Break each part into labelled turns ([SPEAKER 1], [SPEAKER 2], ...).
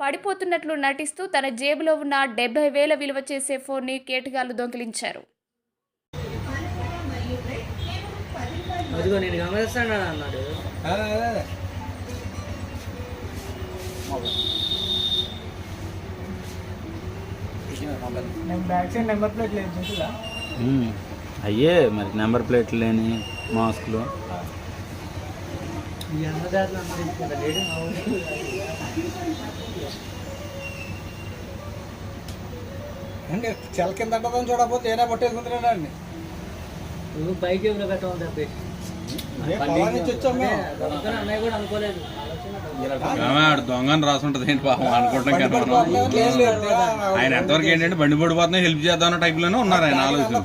[SPEAKER 1] పడిపోతున్నట్లు నటిస్తూ తన జేబులో ఉన్న డెబ్బై వేల విలువ చేసే ఫోన్ని కేటుగాళ్ళు దొంగిలించారు.
[SPEAKER 2] అయ్యే మరి నెంబర్ ప్లేట్లు లేని మాస్క్లు.
[SPEAKER 3] ఈ అన్నదారులు అందరూ తీసుకుంటా లేడు
[SPEAKER 4] అంటే చెల కింద ఉంటుందని చూడకపోతే ఏనా పట్టేసుకుంటున్నాడు అండి?
[SPEAKER 3] నువ్వు పైకి ఎవరు కట్టమని చెప్పేసి. అన్నయ్య కూడా అనుకోలేదు.
[SPEAKER 2] దొంగని రాసుంటది ఏంటి పాపం? అనుకుంటాం. ఆయన ఎంతవరకు ఏంటంటే బండి పడిపోతున్నా హెల్ప్ చేద్దాం అన్న టైప్లోనే ఉన్నారు ఆయన ఆలోచన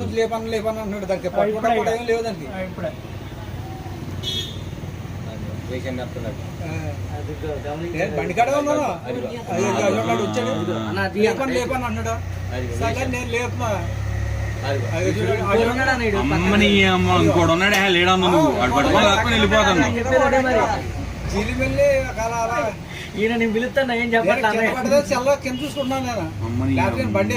[SPEAKER 4] వచ్చాడు లేపని అన్నాడు. సరే నేను
[SPEAKER 3] ఇంకోడు ఉన్నాడు అన్న ఈడు.
[SPEAKER 2] అమ్మని అమ్మ ఇంకోటి ఉన్నాడు "ఏ, లేడన్న నువ్వు? వాడు పట్టుకొని లాక్కొని వెళ్ళిపోతాను
[SPEAKER 3] ఈయన నేను పిలుస్తాను ఏం
[SPEAKER 4] నేను
[SPEAKER 3] చెప్పట్లా
[SPEAKER 4] కింద
[SPEAKER 3] అన్నయ్య.
[SPEAKER 4] పడితే చెల్ల కింద చూసుకుంటున్నాను నేను. బండి